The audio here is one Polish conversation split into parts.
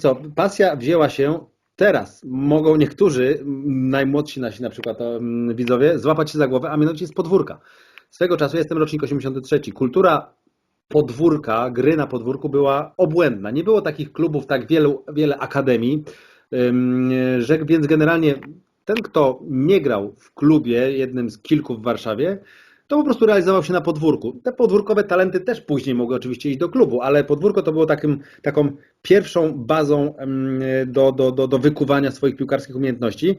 co, pasja wzięła się teraz. Mogą niektórzy, m, najmłodsi nasi na przykład em, widzowie, złapać się za głowę, a mianowicie z podwórka. Swego czasu, jestem rocznik 83, kultura podwórka, gry na podwórku była obłędna. Nie było takich klubów, tak wielu, wiele akademii, że więc generalnie ten, kto nie grał w klubie, jednym z kilku w Warszawie, to po prostu realizował się na podwórku. Te podwórkowe talenty też później mogły oczywiście iść do klubu, ale podwórko to było takim, taką pierwszą bazą do, do, do, do wykuwania swoich piłkarskich umiejętności.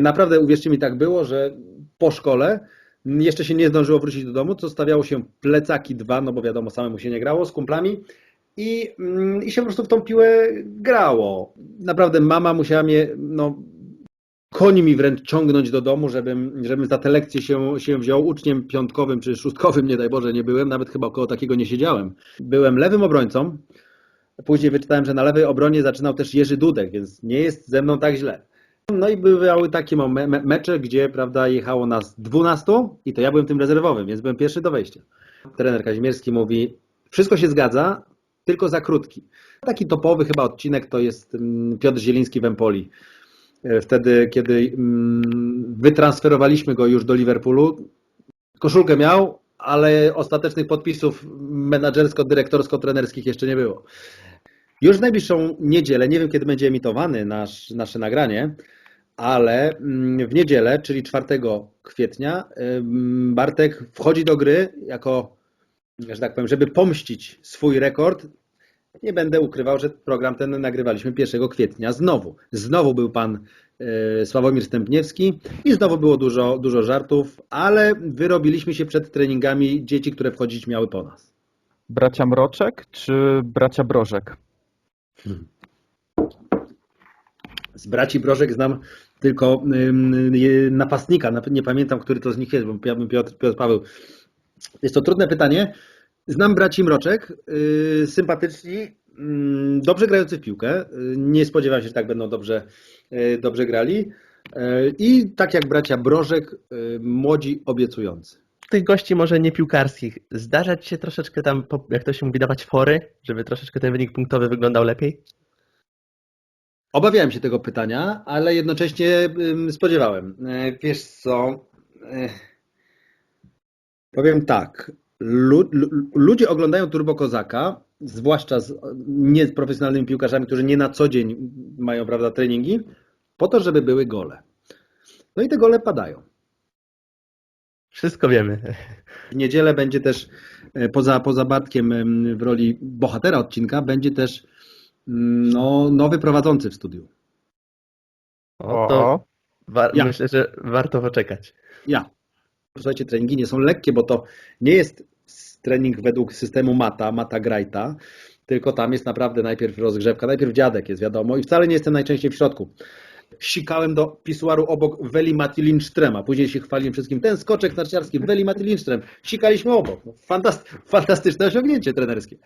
Naprawdę, uwierzcie mi, tak było, że po szkole jeszcze się nie zdążyło wrócić do domu, to stawiało się plecaki dwa, no bo wiadomo, samemu się nie grało, z kumplami i, mm, i się po prostu w tą piłę grało. Naprawdę mama musiała mnie, no, koni mi wręcz ciągnąć do domu, żebym, żebym za te lekcje się, się wziął. Uczniem piątkowym czy szóstkowym, nie daj Boże, nie byłem, nawet chyba około takiego nie siedziałem. Byłem lewym obrońcą, później wyczytałem, że na lewej obronie zaczynał też Jerzy Dudek, więc nie jest ze mną tak źle. No i bywały takie me- me- mecze, gdzie prawda, jechało nas 12 i to ja byłem tym rezerwowym, więc byłem pierwszy do wejścia. Trener Kazimierski mówi, wszystko się zgadza, tylko za krótki. Taki topowy chyba odcinek to jest mm, Piotr Zieliński w Empoli. E, Wtedy, kiedy mm, wytransferowaliśmy go już do Liverpoolu, koszulkę miał, ale ostatecznych podpisów menadżersko-dyrektorsko-trenerskich jeszcze nie było. Już w najbliższą niedzielę, nie wiem kiedy będzie emitowany nasz, nasze nagranie, ale mm, w niedzielę, czyli 4 kwietnia, ym, Bartek wchodzi do gry jako, że tak powiem, żeby pomścić swój rekord. Nie będę ukrywał, że program ten nagrywaliśmy 1 kwietnia znowu. Znowu był pan e, Sławomir Stępniewski i znowu było dużo, dużo żartów, ale wyrobiliśmy się przed treningami dzieci, które wchodzić miały po nas. Bracia Mroczek czy bracia Brożek? Z braci Brożek znam tylko napastnika. Nap- Nie pamiętam, który to z nich jest, bo ja bym Piotr, Piotr Paweł. Jest to trudne pytanie. Znam braci Mroczek, yy, sympatyczni, yy, dobrze grający w piłkę. Yy, nie spodziewałem się, że tak będą dobrze, yy, dobrze grali. I tak jak bracia Brożek, młodzi, obiecujący. Tych gości może nie piłkarskich. Zdarza ci się troszeczkę tam, jak to się mówi, dawać fory, żeby troszeczkę ten wynik punktowy wyglądał lepiej? Obawiałem się tego pytania, ale jednocześnie spodziewałem. Wiesz co? Powiem tak. Lu, lu, ludzie oglądają Turbo Kozaka, zwłaszcza z nieprofesjonalnymi piłkarzami, którzy nie na co dzień mają prawda, treningi, po to, żeby były gole. No i te gole padają. Wszystko wiemy. W niedzielę będzie też, e, poza, poza Bartkiem em, w roli bohatera odcinka, będzie też mm, no, nowy prowadzący w studiu. O, to Ja. myślę, że warto poczekać. Ja. Słuchajcie, treningi nie są lekkie, bo to nie jest trening według systemu Mata, Mata Grajta, tylko tam jest naprawdę najpierw rozgrzewka, najpierw dziadek jest wiadomo i wcale nie jestem najczęściej w środku. Sikałem do pisuaru obok Weli Mati Lindströma. Później się chwaliłem wszystkim. Ten skoczek narciarski, Weli Mati Lindström. Sikaliśmy obok. No, fantast, fantastyczne osiągnięcie trenerskie.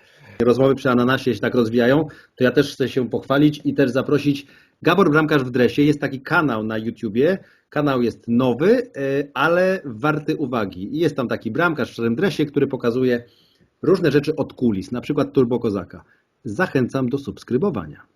Rozmowy przy Ananasie się tak rozwijają, to ja też chcę się pochwalić i też zaprosić Gabor Bramkarz w dresie. Jest taki kanał na YouTubie. Kanał jest nowy, y, ale warty uwagi. I Jest tam taki bramkarz w szarym dresie, który pokazuje różne rzeczy od kulis, na przykład Turbo Kozaka. Zachęcam do subskrybowania.